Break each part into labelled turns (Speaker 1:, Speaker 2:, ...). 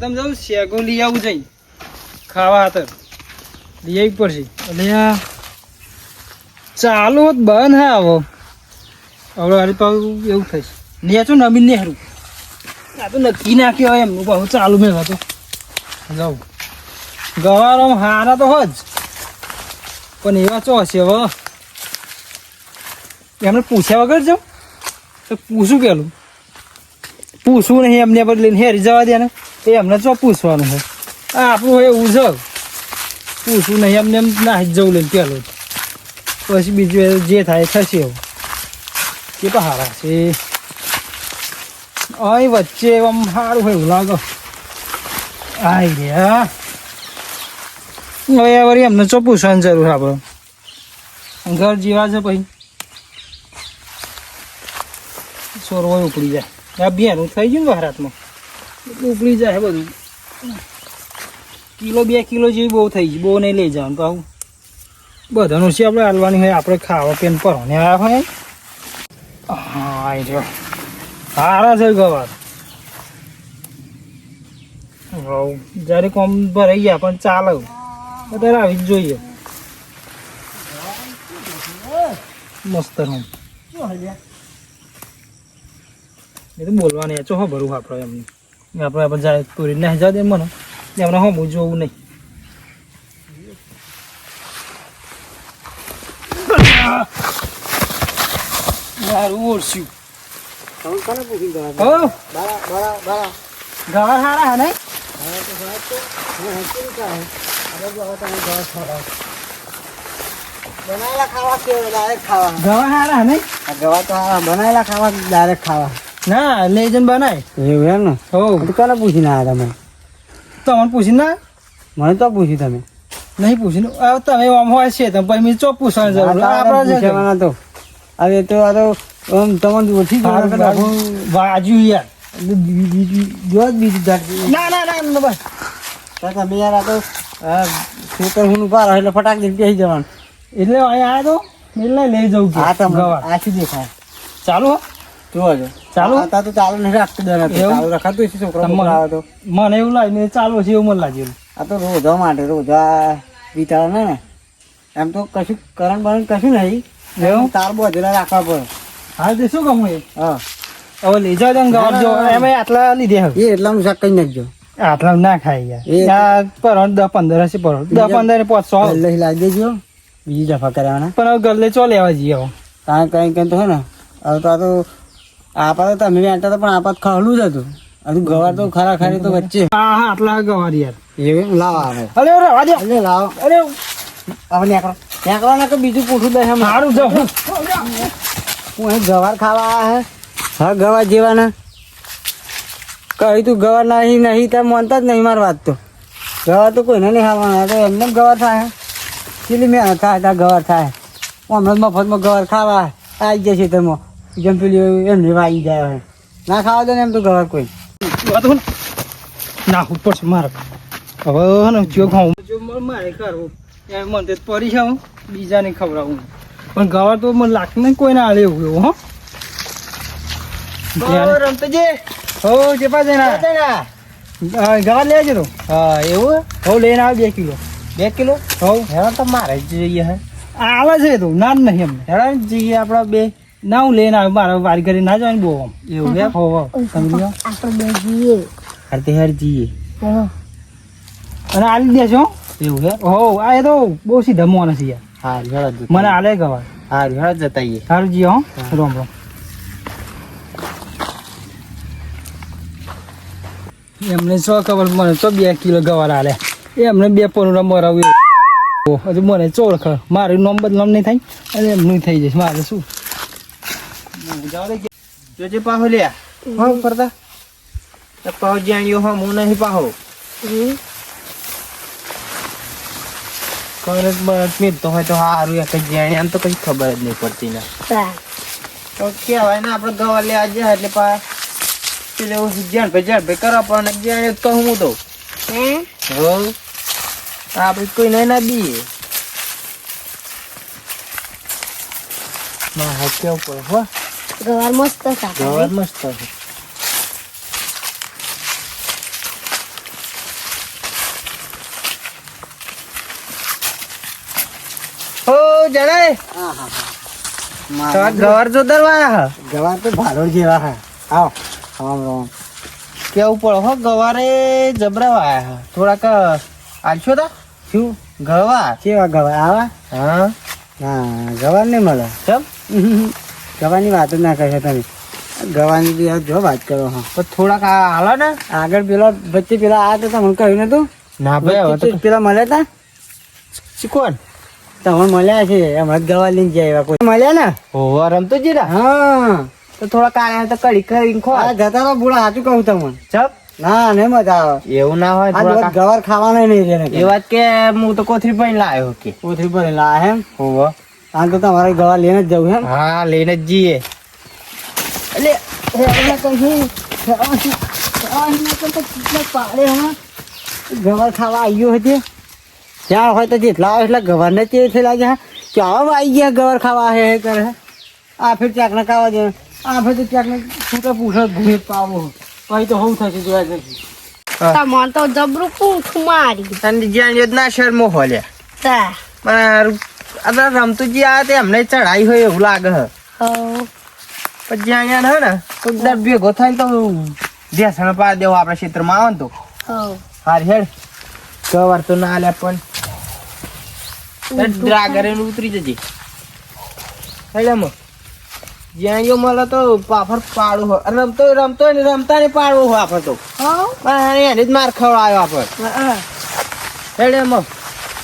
Speaker 1: તમે જાઉં શેગો લઈ આવું જઈ ખાવા હાથર લઈ આવી પડશે. અને આ ચાલુ બંધ હા આવો. હવે હારી પાછું એવું થશે નેચો નમીન ને હારું આ તો નક્કી નાખ્યો હોય એમનું. પાછું ચાલુ મેં હતો જાઉં ગવારો હારા તો હોજ પણ એવા ચો હશે હવે એમને પૂછ્યા વગર જાઉં? તો પૂછું પેલું. પૂછવું નહીં, એમને પર લઈને હેરી જવા દે ને. એ એમને ચો પૂછવાનું છે? આ આપણું એ છે. પૂછવું નહીં એમને એમ ના જવું લઈને પેલો. પછી બીજું જે થાય થશે એવું. કે તો હારા છે. અહીં વચ્ચે આમ સારું હોય એવું લાગો. આઈ રહ્યા હવે વળી એમને ચો પૂછવાની જરૂર આપણે? ઘર જીવા છે પછી. સોરવો ઉપડી જાય. આ બેનું થઈ ગયું ને ભારતમાં એટલું ઉપડી જાય બધું. કિલો બે કિલો જેવી બહુ થઈ ગઈ. બહુ નહીં લઈ જવાનું કહું. બધાનું છે આપણે હાલવાની હોય આપણે ખાવા પેન પરોને આવ્યા હોય. હા આવી રહ્યો. સારા છે ગવાર. હવ જ્યારે કોમ ભરાઈ ગયા પણ ચાલે અત્યારે આવી જ જોઈએ. મસ્ત હું એ તો બોલવાની ચો ભરું આપણે એમને. આપણે જાય પૂરી ના જા દે મને એમને હમ જોવું નહીં. મારું ઓળસ્યું હો? ગવાર હારા હે નહીં?
Speaker 2: બનાવેલા ખાવા કે ડાયરેક્ટ ખાવા.
Speaker 1: ગવા હારા નહીં?
Speaker 2: આ ગવા તો આ બનાવેલા ખાવા ડાયરેક્ટ ખાવા.
Speaker 1: ના લઈ જઈને બનાય.
Speaker 2: એવું એમ ને?
Speaker 1: હો.
Speaker 2: તો કોને પૂછીને આવ્યા તમે?
Speaker 1: તમને પૂછી ના?
Speaker 2: મને તો પૂછ્યું તમે.
Speaker 1: નહીં પૂછ્યું તમે આમ હોય છે તમે પછી મેં ચો પૂછવાની જરૂર આપણે
Speaker 2: પૂછવાના તો. હવે તો આ તો તમને ઓછી
Speaker 1: બાજુ યાર
Speaker 2: જો બીજું
Speaker 1: ના ના ના બસ.
Speaker 2: તમે યાર આ તો ખેતર હું ઊભા એટલે ફટાક દઈને બેસી જવાનું.
Speaker 1: એટલે અહીંયા આવ્યો તો એટલે લઈ જવું
Speaker 2: આ તમે આથી દેખાય.
Speaker 1: ચાલુ ચાલુ?
Speaker 2: તો ચાલુ નથી રાખતું દર ચાલુ રખાતું હશે છોકરો તો.
Speaker 1: મને એવું લાગે ચાલુ છે એવું મને લાગ્યું
Speaker 2: આ તો રોજા માટે રોજા વિચાર ને. એમ તો કશું કરણ બરણ કશું નહીં.
Speaker 1: એવું?
Speaker 2: તાર બધેલા રાખવા પડે.
Speaker 1: હા તે શું કહું એ
Speaker 2: હા.
Speaker 1: હવે લઈ જાવ તમે ગવાર જો. આટલા લીધે હવે.
Speaker 2: એ એટલાનું શાક કઈ નાખજો.
Speaker 1: આટલા ના ખાય યાર. પરોણ દસ પંદર હશે પરોણ દસ પંદર પાંચસો
Speaker 2: ગલ્લે લાવી દેજો. બીજી દફા કરવાના
Speaker 1: પણ હવે ગલ્લે ચો લેવા જઈએ હવે?
Speaker 2: કારણ કઈ કઈ તો હે ને. હવે તો આ તો આપા તો તમે વેંટા પણ આપાત ખાવલું જ હતું. હજુ ગવાર તો ખરા ખરી તો વચ્ચે.
Speaker 1: હા હા આટલા ગવાર યાર.
Speaker 2: એવું લાવો આવે
Speaker 1: અરે અરે આજે
Speaker 2: અરે લાવ.
Speaker 1: અરે
Speaker 2: હવે નેકળો. નેકળો ને બીજું પૂછું દે એમ
Speaker 1: સારું જો હું
Speaker 2: અહીં ગવાર ખાવા આવ્યા હે? હા ગવાર જેવાના. કહી તું ગવાર નહીં નહીં ત્યાં માનતા જ નહીં મારી વાત તો. ગવાર તો કોઈને નહીં ખાવાના તો એમને જ ગવાર થાય. કેટલી મહેનત થાય ત્યાં ગવાર થાય. હમણાં મફતમાં ગવાર ખાવા આવી જશે તમે જેમ પેલી એમને આવી જાય ના ખાવા દે ને એમ તો ઘર કોઈ.
Speaker 1: ના. ઉપર છે મારે. હવે ને જો ખાઉં. જો મારે કરવું એ મને તો પડી છે બીજાને ખવડાવું. પણ ગવાર તો મને લાગતું કોઈ આલે એવું એવું હો.
Speaker 2: રમતજી.
Speaker 1: હો જે પાસે ના. ગવાર લેજો તો.
Speaker 2: હા એવું?
Speaker 1: હો લઈને આવે બે કિલો.
Speaker 2: બે કિલો?
Speaker 1: હો.
Speaker 2: હેરા તો મારે જ જોઈએ હે.
Speaker 1: આવે છે તો ના જ નહીં એમને.
Speaker 2: હેરા જઈએ આપણા બે.
Speaker 1: ના હું લઈને આવે મારે વારી કરી ના જવાની બહુ આમ.
Speaker 2: એવું એમ
Speaker 1: હો હો. સમજો.
Speaker 2: હારતી હાર જઈએ.
Speaker 1: અને આલી દેશો
Speaker 2: એવું હે
Speaker 1: હો આ એ તો બહુ સીધા મોન છે યાર.
Speaker 2: હા
Speaker 1: મને આલે ગવાર
Speaker 2: હા હેરા જતા આવીએ
Speaker 1: સારું જી હો. રોમ રોમ. એમને સો ખબર મને તો બે કિલો ગવાર આલે. એમને બે પરોડા મરાવ્યું. હજુ મને ચોળ ખર મારું નામ બદનામ નહીં થાય? અને એમનું થઈ જશે મારે શું?
Speaker 2: જોજે પાહો લ્યા હા કરતા તો પાહો જાણ્યો હા હું નહીં પાહો કરત બરત મિલતો હોય તો સારું એક જ જાણે આમ તો કઈ ખબર જ નહીં પડતી ના તો કહેવાય ને આપણે ગવા લેવા જાય એટલે પા પેલે જાણ ભાઈ જાણ ભાઈ કરવા પણ જાણે તો કહું હું તો હો આપણે કોઈ નહીં ના દઈએ મારા હાથ કેવું પડે હો
Speaker 3: ગવાર મસ્ત
Speaker 2: ગવાર મસ્ત
Speaker 4: ગવાર
Speaker 5: જોદર જેવા હા આવ
Speaker 4: કેવું પડે હો ગવારે જબરા વાયા હા થોડાક આલશો તા
Speaker 5: શું
Speaker 4: ગવાર
Speaker 5: કેવા ગવાર આવા
Speaker 4: હા
Speaker 5: ગવાર નહીં મળે
Speaker 4: ચમ
Speaker 5: ગવાની વાત જ ના કરશો તમે. ગવાની બી જો વાત કરો હા.
Speaker 4: પણ થોડાક હાલો ને.
Speaker 5: આગળ પેલા વચ્ચે પેલા આ તો તમને કહ્યું નતું
Speaker 4: ના ભાઈ હવે તો
Speaker 5: પેલા મળ્યા તા?
Speaker 4: શીખવાન
Speaker 5: તમને મળ્યા છે હમણાં જ ગવા લઈને જાય એવા કોઈ. મળ્યા ને?
Speaker 4: હોવા રમતો જ
Speaker 5: હા.
Speaker 4: તો થોડા કાળા તો કડી કરીને ખો.
Speaker 5: આ જતા રહો બુડા સાચું કહું તમને.
Speaker 4: ચપ.
Speaker 5: ના ને મજા આવે.
Speaker 4: એવું ના હોય
Speaker 5: આ ગવાર ખાવાનો નહીં
Speaker 4: એ વાત કે હું તો કોથરી પણ લાવ્યો કે.
Speaker 5: કોથરી પણ લા એમ?
Speaker 4: હોવા
Speaker 5: આ તો તમારે ગવા લઈને જ જવું એમ.
Speaker 4: હા લઈને જ જઈએ.
Speaker 5: એટલે હેવાના કહ્યું, તો કેટલા પાડે. ગવાર ખાવા આવ્યો હતો ત્યાં હોય તો જેટલા આવે એટલા ગવારને તે છે લાગે ક્યાં આવી ગયા ગવાર ખાવા હે હે કરે આ ફેર ચાકના ખાવા દે આ ફેર તો ચાકને છૂટા પૂછો ભૂમિ પાવો. પછી તો હું થશે જોયા
Speaker 3: તમારે તો જબરું પૂંખ મારી.
Speaker 4: તને જ્યાં યોજના શર્મો હોલ્યા
Speaker 3: તા.
Speaker 4: મારું આ રમતુજી આ તે અમને ચડાઈ હોય એવું લાગે હ. પછી અહીંયા હે ને તો દર ભેગો થાય તો ભેસણ પા દેવો આપણા ક્ષેત્રમાં આવે ને તો. હાર હેડ કવાર તો ના લે પણ. ડ્રાગરે ઉતરી જજે. હેડે મો. જ્યાં ગયો મળે તો પાફર પાડું હોય રમતો રમતો ને રમતા ને પાડવું હોય આપણે તો. પણ એને જ માર ખવડાયો આપણે. હેડે એમ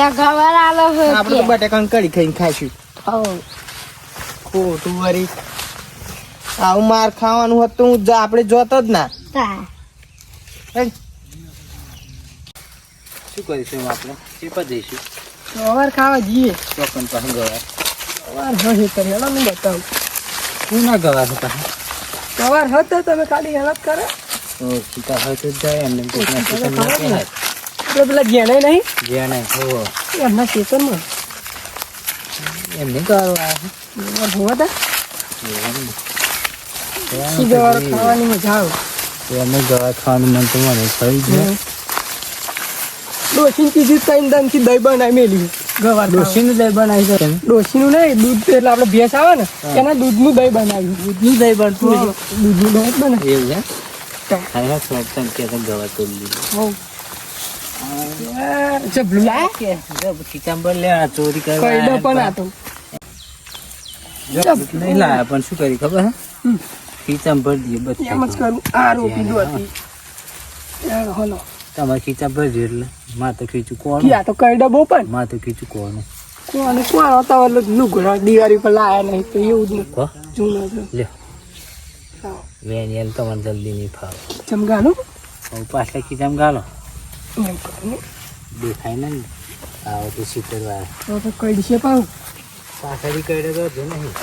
Speaker 3: ત્યાં ગવાર આલો હોય
Speaker 4: આપણે તો
Speaker 3: બટેકા
Speaker 4: બટેકાને કડી ખાઈને ખાઈશું. ખોટું વરી. આવું માર ખાવાનું હોત તો હું આપણે જોતો જ ના. શું કરીશું આપણે? ચેપા જઈશું
Speaker 5: ગવાર ખાવા જઈએ.
Speaker 4: ચોકન પાસે ગવાર
Speaker 5: ગવાર હશે કરી હેલો મેં બતાવું.
Speaker 4: શું ના ગવાર હતા
Speaker 5: ગવાર હતો તમે ખાલી હેલત કરો.
Speaker 4: સીતા હોય તો જાય એમને
Speaker 5: પેલા ઘેણે નહીં?
Speaker 4: જેણે હો.
Speaker 5: એમના ખેતરમાં?
Speaker 4: એમને
Speaker 5: હોવા તા ગવાર ખાવાની મજા આવે?
Speaker 4: એમને ગવાર ખાવાનું મન તો મને થઈ ગયું
Speaker 5: ડોશીને કીધું ત્રણ દમથી દહીં બનાવી મેલી. ગવાર
Speaker 4: ડોશીનું દહીં બનાવી છે તમે
Speaker 5: નહીં દૂધ એટલે આપણે ભેંસ આવે ને એના દૂધનું દહીં બનાવ્યું.
Speaker 4: દૂધનું દહીં બનતું
Speaker 5: દૂધનું દહીં જ બને.
Speaker 4: એવું છે? ગવાર તોડી લીધી
Speaker 5: જબલું
Speaker 4: કે ચિતાંબર લે ચોરી કરવા
Speaker 5: કઈડો પણ આતો
Speaker 4: નહીં લાયા પણ શું કરી ખબર હે?
Speaker 5: હમ.
Speaker 4: ખીચામાં બસ.
Speaker 5: એમ જ કરું. આ રોપી દો હતી હલો.
Speaker 4: તમારે ખીચા ભરજો એટલે. માં તો ખીચું કોણ.
Speaker 5: આ તો કઈડો બહુ પણ.
Speaker 4: માં તો ખીચું કોણ.
Speaker 5: કોણ કોણ હતા એટલે લુગડો દિવાળી પર લાયા નહીં તો એવું જ નહીં. જૂનો
Speaker 4: લે વેન એમ તમારે જલ્દી નહીં ફાવે.
Speaker 5: ચમગાનું
Speaker 4: હવે પાછલા ખીચામાં ગાલો? દેખાય ને આવો તો શીતર વાર
Speaker 5: તો તો કઈ દિશે પાઉં.
Speaker 4: પાછળથી કઈ તો જો નહીં.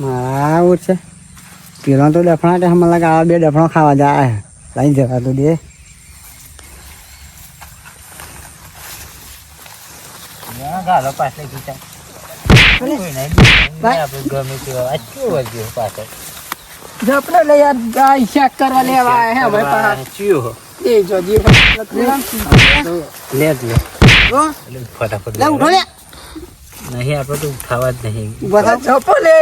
Speaker 5: મારા આવું છે. પેલો તો ડફણા છે મને લાગે આવા બે ડફણો ખાવા જાય લઈ જવા તો દે.
Speaker 4: ગાલો પાછલા ખીચા ગમે તેવા પાછળ?
Speaker 5: જપડે લઈ આ ગાય ચેક કરવા લેવા આયા હે ભાઈ પા
Speaker 4: ચિયો
Speaker 5: એ જો જી
Speaker 4: લે. લે એટલે ફટાફટ લે
Speaker 5: ઉઠો લે
Speaker 4: નહીં આપણે તો ઉઠાવા જ નહીં.
Speaker 5: બધા જપો લે.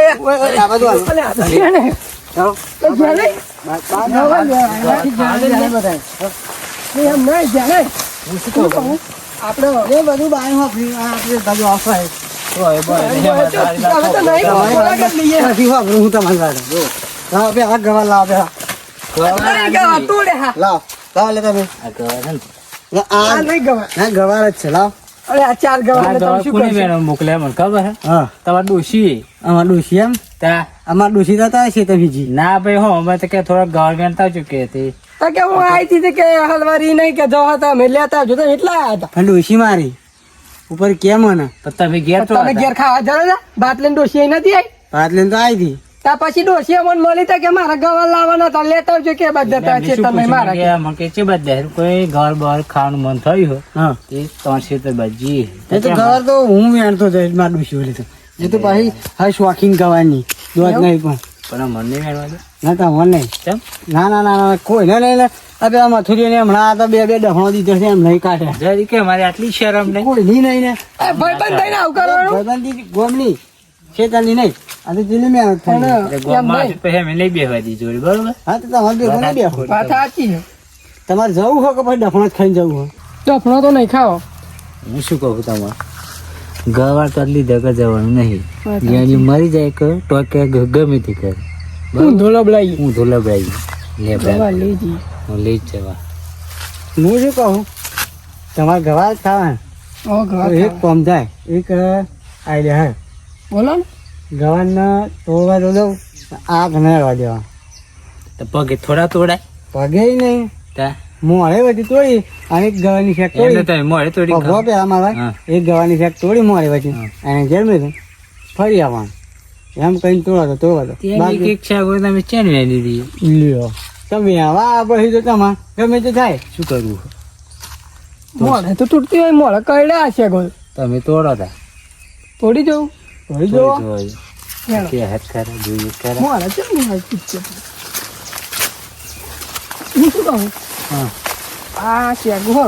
Speaker 5: આ બધું અલે આ તો છે ને ચાલો તો જાને જવા લે. આથી જાને બધા બધું બાય
Speaker 4: આપડે હવે.
Speaker 5: નથી. હોફરું હું તમારી લાવ બે આ ગવા લાવ. બે લાવ લાવ લે તમે.
Speaker 4: આ ગવાર છે ને,
Speaker 5: આ નહીં ગવા ના ગવાર જ છે લાવ. અરે આ ચાર ગવાર
Speaker 4: બેનો મોકલ્યા મને ખબર હે
Speaker 5: હા.
Speaker 4: તમારે ડોશી
Speaker 5: અમાર ડોશી એમ?
Speaker 4: તા.
Speaker 5: અમાર ડોશી થતા છે તમે જી
Speaker 4: ના ભાઈ હો અમે તો કે થોડા ગવર્મેન્ટ ગણતા ચૂકે હતી.
Speaker 5: તો કે હું આવી હતી કે હલવારી નહીં કે જો હતા અમે લેતા તો એટલા હતા. ડોશી મારી. ઉપર કેમ
Speaker 4: ને તમે ઘેર
Speaker 5: તમે ઘેર ખાવા જરા ભાત લઈને ડોશી નથી આવી
Speaker 2: ભાત લઈને તો આવી હતી.
Speaker 5: ત્યાં પછી ડોશી અમને મળી તા કે મારા ગવા લાવવાના તા લેતા આવજો કે બધા છે તમે મારા
Speaker 4: મને કે છે બધા કોઈ ઘર બહાર ખાવાનું મન થયું
Speaker 2: હા.
Speaker 4: એ ત્રણ તો બજી
Speaker 2: એ તો ઘર તો હું વેણતો જઈશ માર ડોશી ઓલી તો. એ તો પાછી હા શોખીન ગવાની દોધ નહીં પણ.
Speaker 4: પણ મને નહીં મેળવા દે?
Speaker 2: ના તા મને
Speaker 4: કેમ?
Speaker 2: ના ના ના ના કોઈ ના નહીં આ મથુરી ને હમણાં આ તો બે બે ડહણો દીધો છે એમ નહીં કાઢે.
Speaker 4: જરી કે મારે આટલી શરમ નહીં?
Speaker 2: કોઈ નહીં નહીં ને
Speaker 5: એ ભાઈબંધ થઈને આવું કરવાનું?
Speaker 2: ભાઈબંધી ગોમની. શેતાની નહીં. આ તો
Speaker 5: અને
Speaker 4: એટલે
Speaker 5: એમ
Speaker 4: ગામમાં
Speaker 5: નહીં.
Speaker 4: પછી અમે નહીં બેહવા દી જોડી બરોબર?
Speaker 2: હા તો તમારે ભેગું નહીં બેહો
Speaker 5: વાત સાચી છે.
Speaker 2: તમારે જવું હોય કે પછી ડફણો જ ખાઈને જવું હોય?
Speaker 5: ડફણો તો નહીં ખાઓ.
Speaker 4: હું શું કહું તમારે ગવાર તો આટલી દગા જવાનું નહીં.
Speaker 5: વાત
Speaker 4: મરી જાય કે ટોકે ગમે તે કરે.
Speaker 5: હું ધોલબડાઈ બલાઈ
Speaker 4: હું ધોલબડાઈ લે
Speaker 5: બરાબર
Speaker 4: લેજી
Speaker 5: લઈ જઈએ
Speaker 4: હું લઈ જ જવા.
Speaker 2: હું શું કહું? તમારે ગવાર જ ખાવા
Speaker 5: ઓ
Speaker 2: તો એક કોમ થાય એક આઈડિયા હે.
Speaker 5: બોલો.
Speaker 2: ગવારને તોડવા તો દઉં આગ ન રહેવા દેવા.
Speaker 4: તો પગે થોડા તોડાય?
Speaker 2: પગે નહીં.
Speaker 4: તા?
Speaker 2: મોડે બધી તોડી અને એક ગવાની શેક તોડી.
Speaker 4: તમે મોડે તોડી
Speaker 2: પગો
Speaker 4: ખાઓ. અમારા
Speaker 2: એક ગવાની શેક તોડી મોડે
Speaker 4: વચ્ચે
Speaker 2: અને જન્મે તો. ફરી આવવાનું. એમ કઈ તોડા તો તોડવા તો. બાકી
Speaker 4: એક શાક હોય તમે ચેન વેની દીધી.
Speaker 2: લ્યો. તમે આવા પછી તો તમારે ગમે તે થાય.
Speaker 4: શું કરવું?
Speaker 5: મોડે તો તૂટતી હોય મોડે કઈડા છે ગોલ
Speaker 4: તમે તોડો તા.
Speaker 5: તોડી જવું
Speaker 4: જોઈ
Speaker 5: હેલો.
Speaker 4: કે હાથ કરે જોઈએ કરે
Speaker 5: મોડે છે ને હાલ પીછે હું શું કહું?
Speaker 4: હા.
Speaker 5: આ શેગો હો.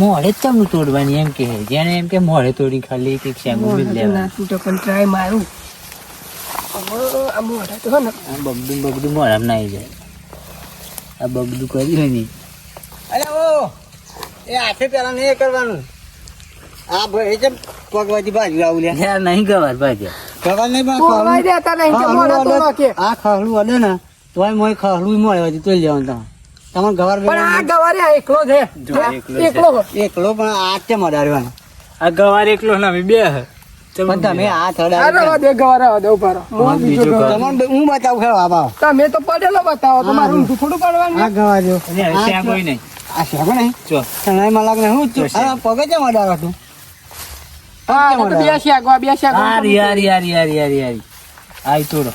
Speaker 4: મોડે જ તમને તોડવાની એમ કે જેને એમ કે મોડે તોડી ખાલી કે એક
Speaker 5: મિલ
Speaker 4: લેવા.
Speaker 5: તૂટે પણ ટ્રાય મારું. આ મોઢે તો હે ને.
Speaker 4: બગડું બગડું મોડામાં નાઈ જાય. આ બગડું કર્યું હોય
Speaker 2: અરે ઓ એ હાથે પેલા નહીં કરવાનું. આ ભાઈ જેમ પગવાથી બાજુ આવું લે
Speaker 4: યાર નહીં ગવાર ભાઈ
Speaker 2: ખબર નહીં પણ
Speaker 5: બોલાઈ દેતા નહીં કે મોઢે તો નાખે
Speaker 2: આ ખહલું અડે ને તોય મોય ખહલું તોય લેવાનું તમારે. તમારે ગવાર
Speaker 5: પણ આ ગવારે એકલો છે.
Speaker 4: જો, એકલો છે.
Speaker 5: એકલો
Speaker 2: પણ આ જ
Speaker 4: આ ગવાર એકલો ના અમે બે હે.
Speaker 2: પણ તમે હાથ
Speaker 5: આ
Speaker 2: અડાડો
Speaker 5: રવા દે ગવારે દે ઊભા હું
Speaker 4: હા,
Speaker 5: બીજો
Speaker 4: બીજો
Speaker 5: ગવાર.
Speaker 2: તમને હું બતાવું ખેલો આ
Speaker 5: તમે તો પડેલો બતાવો તો થોડું પડવાનું
Speaker 2: આ ગવા જો
Speaker 4: શાક હોય નહીં
Speaker 2: આ શેકો નહીં.
Speaker 4: જો.
Speaker 2: તણાઈ માં લાગે હું
Speaker 4: જો.
Speaker 2: આ પગે કેમ અડાડો તું?
Speaker 5: હા તો બે શાક બે શાક
Speaker 4: યાર યાર યાર યાર યાર યાર આઈ તોડો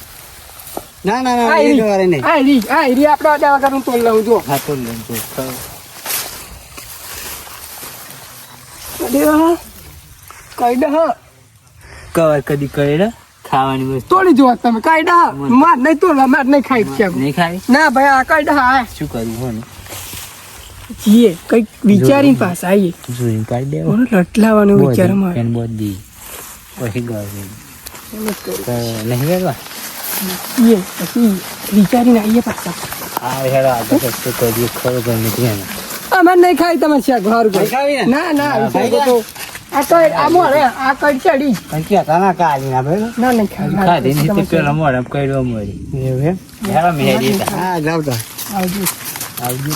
Speaker 2: ના ના ના એ. નહીં.
Speaker 5: આ રી આ રી આપણે તોડ લઉં જો.
Speaker 4: હા તોડ ખાવાની વસ્તુ.
Speaker 5: તોડી જોવા તમે કાયદા માર નહીં તોડવા માર નહીં ખાઈ છે.
Speaker 4: નહીં ખાઈ
Speaker 5: ના ભાઈ આ કાયદા
Speaker 4: શું કરવું હોય
Speaker 5: જીએ કંઈક વિચારીને પાસ આવીએ.
Speaker 4: જોઈને કાઢી દેવો.
Speaker 5: મને લટલાવાનું વિચાર મારે
Speaker 4: બોધ પછી નહીં વેરવા
Speaker 5: જીએ પછી વિચારીને આવીએ પાછા.
Speaker 4: આ હેડો આગળ રસ્તો કરીએ ખરો ગમે ત્યાં
Speaker 5: અમારે નહીં ખાય તમારે શાક
Speaker 2: ખાવી ના?
Speaker 5: ના તો આ કઈ આ મોરે આ કઈ ચડી.
Speaker 2: પણ કહેતા ના કાઢી ના ભાઈ
Speaker 5: ના નહીં ખાઈ
Speaker 4: ખાધી નહીં તો પેલા મોઢા કર્યો મળી
Speaker 2: એવું એમ?
Speaker 4: હેડો મેરી
Speaker 2: હા જાવ
Speaker 5: આવજો.
Speaker 4: આવજો.